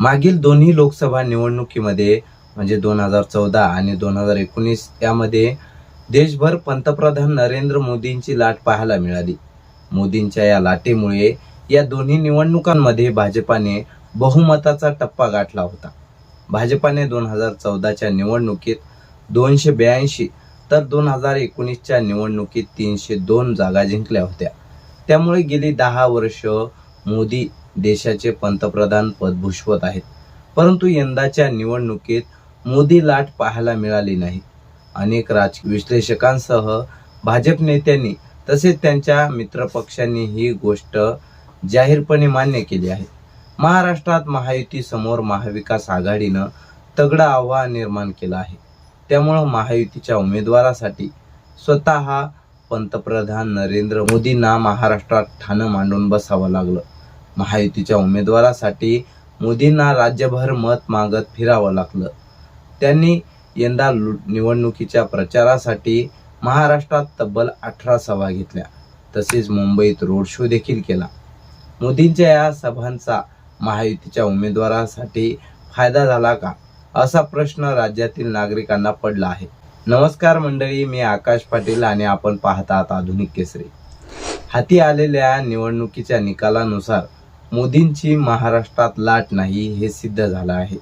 मागील दोन्ही लोकसभा निवडणुकीमध्ये म्हणजे दोन हजार चौदा आणि दोन हजार एकोणीस यामध्ये देशभर पंतप्रधान नरेंद्र मोदींची लाट पाहायला मिळाली. मोदींच्या या लाटेमुळे या दोन्ही निवडणुकांमध्ये भाजपाने बहुमताचा टप्पा गाठला होता. भाजपाने दोन हजार चौदाच्या निवडणुकीत दोनशे ब्याऐंशी तर दोन हजार एकोणीसच्या निवडणुकीत तीनशे दोन जागा जिंकल्या होत्या. त्यामुळे गेली दहा वर्ष मोदी देशाचे पंतप्रधान पद भूषवत आहेत. परंतु यंदाच्या निवडणुकीत मोदी लाट पाहायला मिळाली नाही. अनेक राजकीय विश्लेषकांसह भाजप नेत्यांनी तसेच त्यांच्या मित्रपक्षांनी ही गोष्ट जाहीरपणे मान्य केली आहे. महाराष्ट्रात महायुती समोर महाविकास आघाडीनं तगडं आव्हान निर्माण केलं आहे. त्यामुळं महायुतीच्या उमेदवारासाठी स्वतः पंतप्रधान नरेंद्र मोदींना महाराष्ट्रात ठाणं मांडून बसावं लागलं. महायुतीच्या उमेदवारासाठी मोदींना राज्यभर मत मागत फिरावं लागलं. त्यांनी यंदा निवडणुकीच्या प्रचारासाठी महाराष्ट्रात तब्बल अठरा सभा घेतल्या. तसेच मुंबईत रोड शो देखील केला. मोदींच्या या सभांचा महायुतीच्या उमेदवारासाठी फायदा झाला का? असा प्रश्न राज्यातील नागरिकांना पडला आहे. नमस्कार मंडळी मी आकाश पाटील आणि आपण पाहत आहात आधुनिक केसरी. हाती आलेल्या निवडणुकीच्या निकालानुसार मोदींची महाराष्ट्रात लाट नाही हे सिद्ध झालं आहे.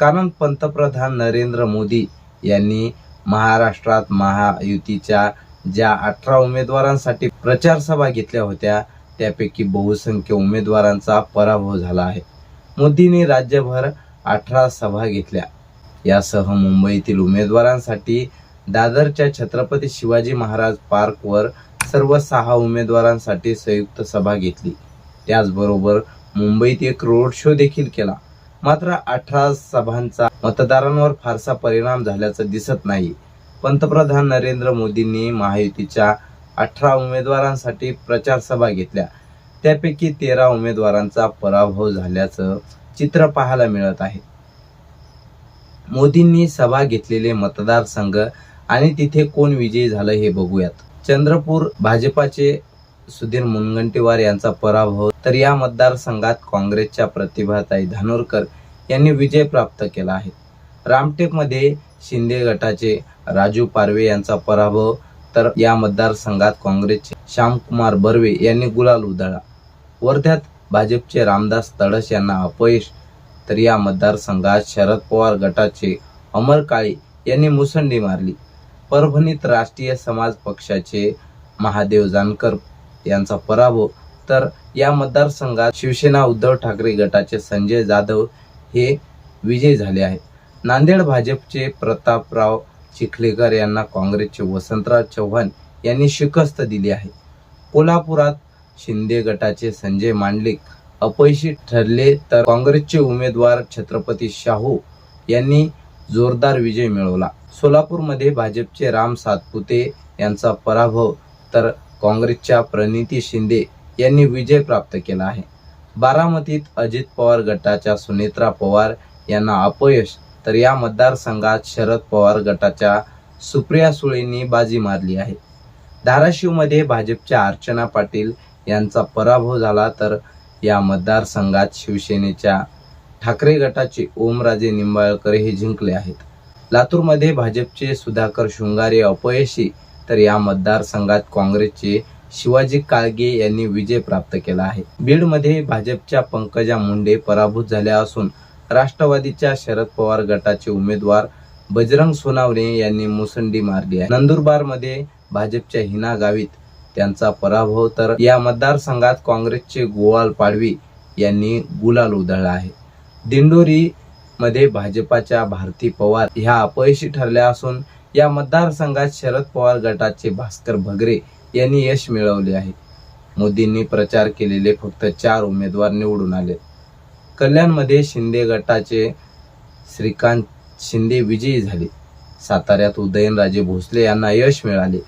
कारण पंतप्रधान नरेंद्र मोदी यांनी महाराष्ट्रात महायुतीच्या ज्या अठरा उमेदवारांसाठी प्रचार सभा घेतल्या होत्या त्यापैकी बहुसंख्य उमेदवारांचा पराभव झाला आहे. मोदींनी राज्यभर अठरा सभा घेतल्या. यासह मुंबईतील उमेदवारांसाठी दादरच्या छत्रपती शिवाजी महाराज पार्कवर सर्व सहा उमेदवारांसाठी संयुक्त सभा घेतली. त्याचबरोबर मुंबईत एक रोड शो देखील केला. मात्र अठरा सभांचा मतदारांवर फारसा परिणाम झाल्याचं दिसत नाही. पंतप्रधान नरेंद्र मोदींनी महायुतीच्या अठरा उमेदवारांसाठी प्रचार सभा घेतल्या. त्यापैकी तेरा उमेदवारांचा पराभव झाल्याचं चित्र पाहायला मिळत आहे. मोदींनी सभा घेतलेले मतदारसंघ आणि तिथे कोण विजयी झालं हे बघूयात. चंद्रपूर भाजपाचे सुधीर मुनगंटीवार यांचा पराभव तर या मतदारसंघात काँग्रेसच्या प्रतिभाताई धानोरकर यांनी विजय प्राप्त केला आहे. रामटेकमध्ये शिंदे गटाचे राजू पारवे यांचा पराभव तर या मतदारसंघात काँग्रेसचे श्यामकुमार बर्वे यांनी गुलाल उधळला. वर्ध्यात भाजपचे रामदास तडस यांना अपयश तर या मतदारसंघात शरद पवार गटाचे अमर काळे यांनी मुसंडी मारली. परभणीत राष्ट्रीय समाज पक्षाचे महादेव जानकर यांचा पराभव. तर या मतदारसंघात शिवसेना उद्धव ठाकरे गटाचे संजय जाधव हे विजयी झाले आहेत. नांदेड भाजपचे प्रतापराव चिखलेकर यांना काँग्रेसचे वसंतराव चव्हाण यांनी शिकस्त दिली आहे. कोल्हापुरात शिंदे गटाचे संजय मांडलिक अपयशी ठरले तर काँग्रेसचे उमेदवार छत्रपती शाहू यांनी जोरदार विजय मिळवला. सोलापूरमध्ये भाजपचे राम सातपुते यांचा पराभव तर काँग्रेसच्या प्रणिती शिंदे यांनी विजय प्राप्त केला आहे. बारामतीत अजित पवार गटाच्या सुनेत्रा पवार यांना अपयश तर या मतदारसंघात शरद पवार गटाच्या सुप्रिया सुळेंनी बाजी मारली आहे. धाराशिवमध्ये भाजपच्या अर्चना पाटील यांचा पराभव झाला तर या मतदारसंघात शिवसेनेच्या ठाकरे गटाचे ओमराजे निंबाळकर हे जिंकले आहेत. लातूरमध्ये भाजपचे सुधाकर शृंगारे अपयशी तर या मतदारसंघात काँग्रेसचे शिवाजी काळगे यांनी विजय प्राप्त केला आहे. बीडमध्ये भाजपच्या पंकजा मुंडे पराभूत झाल्या असून राष्ट्रवादीच्या शरद पवार गटाचे उमेदवार बजरंग सोनावणे यांनी मुसंडी मारली आहे. नंदुरबारमध्ये भाजपच्या हिना गावित त्यांचा पराभव तर या मतदारसंघात काँग्रेसचे गोवाल पाडवी यांनी गुलाल उधळला आहे. दिंडोरी मध्ये भाजपाच्या भारती पवार ह्या अपयशी ठरल्या असून या मतदारसंघात शरद पवार गटाचे भास्कर भगरे यांनी यश मिळवले आहे. मोदींनी प्रचार केलेले फक्त चार उमेदवार निवडून आले. कल्याणमध्ये शिंदे गटाचे श्रीकांत शिंदे विजयी झाले. साताऱ्यात उदयनराजे भोसले यांना यश मिळाले.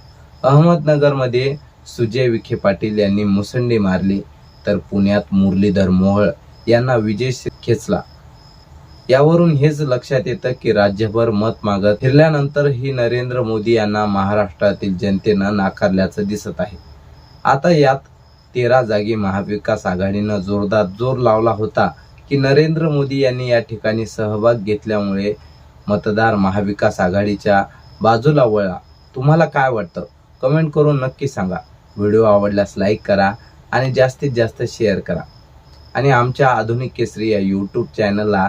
अहमदनगरमध्ये सुजय विखे पाटील यांनी मुसंडी मारली. तर पुण्यात मुरलीधर मोहळ यांना विजय खेचला. यावरून हेच लक्षात येतं की राज्यभर मत मागत फिरल्यानंतर ही नरेंद्र मोदी यांना महाराष्ट्रातील जनतेनं नाकारल्याचं दिसत आहे. आता यात तेरा जागी महाविकास आघाडीनं जोरदार जोर लावला होता की नरेंद्र मोदी यांनी या ठिकाणी सहभाग घेतल्यामुळे मतदार महाविकास आघाडीच्या बाजूला वळला. तुम्हाला काय वाटतं? कमेंट करून नक्की सांगा. व्हिडिओ आवडल्यास लाईक करा आणि जास्तीत जास्त शेअर करा. आणि आमच्या आधुनिक केसरी या यूट्यूब चॅनलला